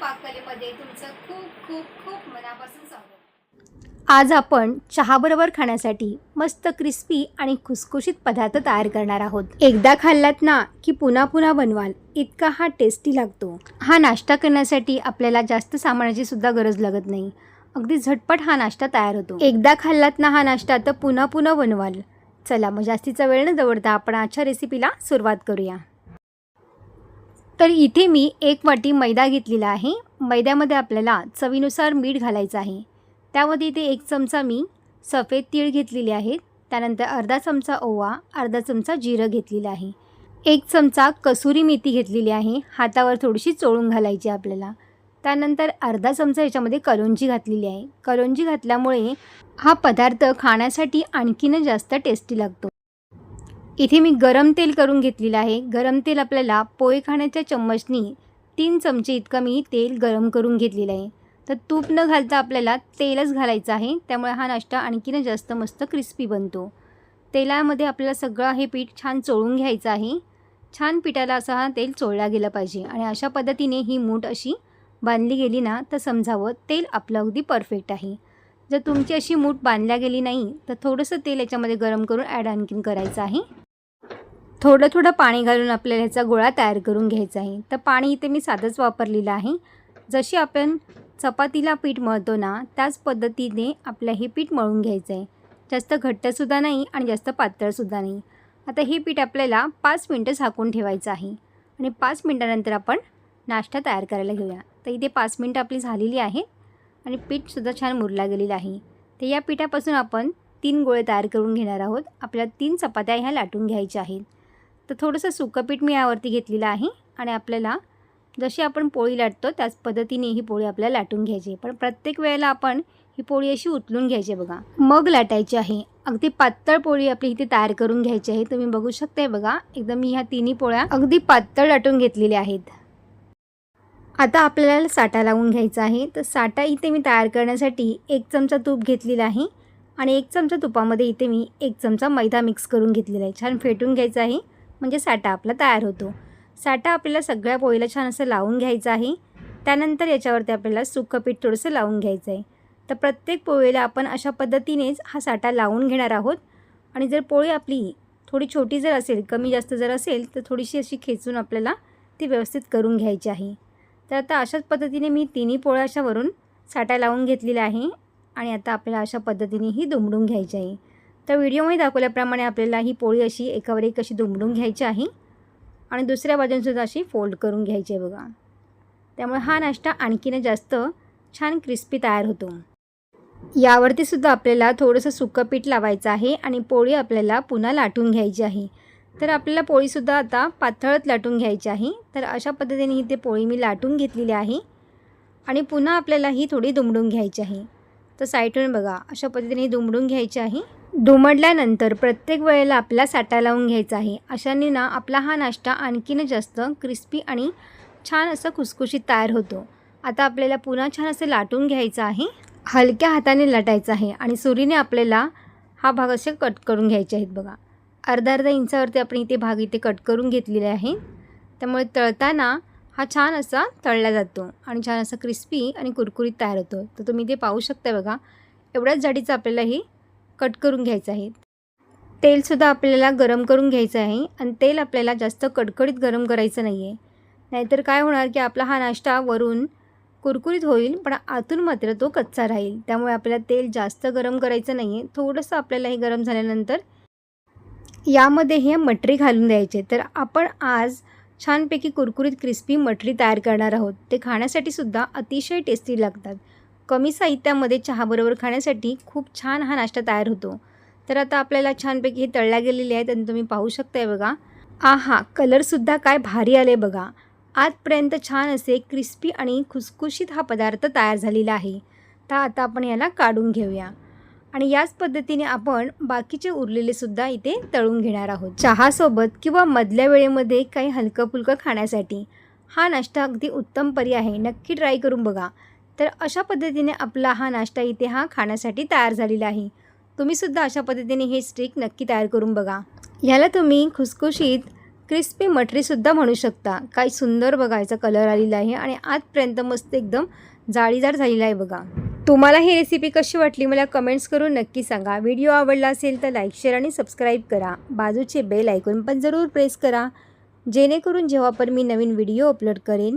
पाककलेमध्ये तुमचं खूप खूप खूप मनापासून स्वागत. आज आपण चहाबरोबर खाण्यासाठी मस्त क्रिस्पी आणि खुसखुशीत पदार्थ तयार करणार आहोत. एकदा खाल्लात ना की पुन्हा पुन्हा बनवाल इतका हा टेस्टी लागतो. हा नाश्ता करण्यासाठी आपल्याला जास्त सामानाची सुद्धा गरज लागत नाही. अगदी झटपट हा नाश्ता तयार होतो. एकदा खाल्लात ना हा नाश्ता तर पुन्हा पुन्हा बनवाल. चला मग जास्तीचा वेळ न दवडता आपण आजच्या रेसिपीला सुरुवात करूया. तर इथे मी एक वाटी मैदा घेतलेला आहे. मैद्यामध्ये आपल्याला चवीनुसार मीठ घालायचं आहे. त्यामध्ये इथे एक चमचा मी सफेद तीळ घेतलेले आहेत. त्यानंतर अर्धा चमचा ओवा अर्धा चमचा जिरं घेतलेलं आहे. एक चमचा कसुरी मेथी घेतलेली आहे. हातावर थोडीशी चोळून घालायची आपल्याला. त्यानंतर अर्धा चमचा याच्यामध्ये कलोंजी घातलेली आहे. कलोंजी घातल्यामुळे हा पदार्थ खाण्यासाठी आणखीन जास्त टेस्टी लागतो. इथे मी गरम तेल करून घेतलेलं आहे. गरम तेल आपल्याला पोहे खाण्याच्या चम्मचनी तीन चमचे इतकं मी तेल गरम करून घेतलेलं आहे. तर तूप न घालता आपल्याला तेलच घालायचं आहे. त्यामुळे हा नाश्ता आणखीन जास्त मस्त क्रिस्पी बनतो. तेलामध्ये आपल्याला सगळं हे पीठ छान चोळून घ्यायचं आहे. छान पिठाला असा हा तेल चोळला गेला पाहिजे आणि अशा पद्धतीने ही मूठ अशी बांधली गेली ना तर समजावं तेल आपलं अगदी परफेक्ट आहे. जर तुमची अशी मूठ बांधल्या गेली नाही तर थोडंसं तेल याच्यामध्ये गरम करून ॲड आणखीन करायचं आहे. थोडं थोडं पाणी घालून आपल्याला ह्याचा गोळा तयार करून घ्यायचा आहे. तर पाणी इथे मी साधंच वापरलेलं आहे. जशी आपण चपातीला पीठ मळतो ना त्याच पद्धतीने आपलं हे पीठ मळून घ्यायचं आहे. जास्त घट्टसुद्धा नाही आणि जास्त पातळसुद्धा नाही. आता हे पीठ आपल्याला पाच मिनटं झाकून ठेवायचं आहे. आणि पाच मिनटानंतर आपण नाश्ता तयार करायला घेऊया. तर इथे पाच मिनटं आपली झालेली आहे. आणि पीठसुद्धा छान मुरला गेलेलं आहे. तर या पिठापासून आपण तीन गोळे तयार करून घेणार आहोत. आपल्याला तीन चपात्या ह्या लाटून घ्यायच्या आहेत. तर थोडंसं सुकं पीठ मी यावरती घेतलेलं आहे आणि आपल्याला जशी आपण पोळी लाटतो त्याच पद्धतीने ही पोळी आपल्याला लाटून घ्यायची पण प्रत्येक वेळेला आपण ही पोळी अशी उचलून घ्यायची बघा. मग लाटायची आहे. अगदी पातळ पोळी आपली इथे तयार करून घ्यायची आहे. तुम्ही बघू शकताय बघा एकदम मी ह्या तिन्ही पोळ्या अगदी पातळ लाटून घेतलेल्या आहेत. आता आपल्याला साठा लावून घ्यायचा आहे. तर साठा इथे मी तयार करण्यासाठी एक चमचा तूप घेतलेला आहे आणि एक चमचा तुपामध्ये इथे मी एक चमचा मैदा मिक्स करून घेतलेला आहे. छान फेटून घ्यायचा आहे. म्हणजे साठा आपला तयार होतो. साठा आपल्याला सगळ्या पोळीला छान असं लावून घ्यायचं आहे. त्यानंतर याच्यावरती आपल्याला सुखं पीठ थोडंसं लावून घ्यायचं आहे. तर प्रत्येक पोळीला आपण अशा पद्धतीनेच हा साठा लावून घेणार आहोत. आणि जर पोळी आपली थोडी छोटी जर असेल कमी जास्त जर असेल तर थोडीशी अशी खेचून आपल्याला ती व्यवस्थित करून घ्यायची आहे. तर आता अशाच पद्धतीने मी तिन्ही पोळ्या अशा वरून साठा लावून घेतलेला आहे. आणि आता आपल्याला अशा पद्धतीने ही दुमडून घ्यायची आहे. तर व्हिडिओमध्ये दाखवल्याप्रमाणे आपल्याला ही पोळी अशी एकावर एक अशी दुमडून घ्यायची आहे. आणि दुसऱ्या बाजूनसुद्धा अशी फोल्ड करून घ्यायची आहे बघा. त्यामुळे हा नाश्ता आणखीन जास्त छान क्रिस्पी तयार होतो. यावरती सुद्धा आपल्याला थोडंसं सुकं पीठ लावायचं आहे आणि पोळी आपल्याला पुन्हा लाटून घ्यायची आहे. तर आपल्याला पोळीसुद्धा आता पातळत लाटून घ्यायची आहे. तर अशा पद्धतीने ही ते पोळी मी लाटून घेतलेली आहे. आणि पुन्हा आपल्याला ही थोडी दुमडून घ्यायची आहे. तर साईडून बघा अशा पद्धतीने दुमडून घ्यायची आहे. दुमडल्यानंतर प्रत्येक वेळेला आपला साठा लावून घ्यायचा आहे. अशाने ना आपला हा नाश्ता आणखीन जास्त क्रिस्पी आणि छान असं खुसखुशीत तयार होतो. आता आपल्याला पुन्हा छान असं लाटून घ्यायचं आहे. हलक्या हाताने लाटायचं आहे आणि सुरीने आपल्याला हा भाग असे कट करून घ्यायचे आहेत बघा. अर्धा अर्धा इंचावरती आपण इथे भाग इथे कट करून घेतलेले आहे. त्यामुळे तळताना हा छान असा तळला जातो आणि छान असा क्रिस्पी आणि कुरकुरीत तयार होतो. तर तुम्ही ते पाहू शकता बघा. एवढ्याच जाडीचा आपल्याला ही कट करून घ्यायचं आहे. तेलसुद्धा आपल्याला गरम करून घ्यायचं आहे आणि तेल आपल्याला जास्त कडकडीत गरम करायचं नाही आहे नाहीतर काय होणार की आपला हा नाश्ता वरून कुरकुरीत होईल पण आतून मात्र तो कच्चा राहील. त्यामुळे आपल्याला तेल जास्त गरम करायचं नाही आहे थोडंसं आपल्याला हे गरम झाल्यानंतर यामध्ये हे मटरी घालून द्यायचे. तर आपण आज छानपैकी कुरकुरीत क्रिस्पी मटरी तयार करणार आहोत. ते खाण्यासाठी सुद्धा अतिशय टेस्टी लागतात. कमी साहित्यामध्ये चहाबरोबर खाण्यासाठी खूप छान हा नाश्ता तयार होतो. तर आता आपल्याला छानपैकी हे तळल्या गेलेले आहेत आणि तुम्ही पाहू शकताय बघा. आहा कलरसुद्धा काय भारी आले बघा. आजपर्यंत छान असे क्रिस्पी आणि खुसखुशीत हा पदार्थ तयार झालेला आहे. तर आता आपण याला काढून घेऊया. आणि याच पद्धतीने आपण बाकीचे उरलेले सुद्धा इथे तळून घेणार आहोत. चहासोबत किंवा मधल्या वेळेमध्ये काही हलकं फुलकं खाण्यासाठी. हा नाश्ता अगदी उत्तम पर्याय आहे. नक्की ट्राय करून बघा. तर अशा पद्धतीने आपला हा नाश्ता इथे हा खाण्यासाठी तयार झालेला आहे. तुम्हीसुद्धा अशा पद्धतीने हे स्टिक नक्की तयार करून बघा. ह्याला तुम्ही खुसखुशीत क्रिस्पी मटरीसुद्धा म्हणू शकता. काय सुंदर बघायचा कलर आलेला आहे आणि आजपर्यंत मस्त एकदम जाळीदार झालेला आहे बघा. तुम्हाला ही रेसिपी कशी वाटली मला कमेंट्स करून नक्की सांगा. व्हिडिओ आवडला असेल तर लाईक शेअर आणि सबस्क्राईब करा. बाजूचे बेल ऐकून पण जरूर प्रेस करा. जेणेकरून जेव्हा पण मी नवीन व्हिडिओ अपलोड करेन